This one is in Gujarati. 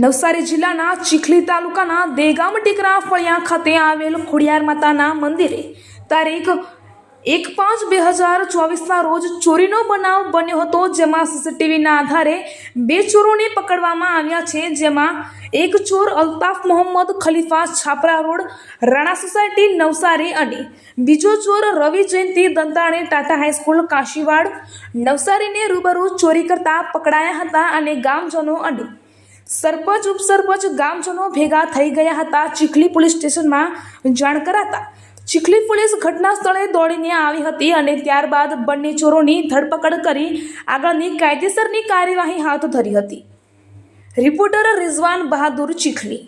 નવસારી જિલ્લાના ચીખલી તાલુકાના દેગામ ટીકરા ફળિયા ખાતે આવેલ ખોડિયાર માતાના મંદિરે તારીખ એક પાંચ બે હજાર ચોવીસના રોજ ચોરીનો બનાવ બન્યો હતો, જેમાં સીસીટીવીના આધારે બે ચોરોને પકડવામાં આવ્યા છે, જેમાં એક ચોર અલ્તાફ મોહમ્મદ ખલીફા છાપરા રોડ, રાણા સોસાયટી, નવસારી અને બીજો ચોર રવિ જયંતિ, દંતાણે ટાટા હાઈસ્કૂલ, કાશીવાડ. નવસારીને રૂબરૂ ચોરી કરતા પકડાયા હતા અને ગામજનો અને સરપંચ, ઉપસરપંચ ગામજનો ભેગા થઈ ગયા હતા. ચીખલી પોલીસ સ્ટેશનમાં જાણ કરાતા ચીખલી પોલીસ ઘટના સ્થળે દોડીને આવી હતી અને ત્યારબાદ બંને ચોરોની ધરપકડ કરી આગળની કાયદેસરની કાર્યવાહી હાથ ધરી હતી. રિપોર્ટર રિઝવાન બહાદુર ચીખલી.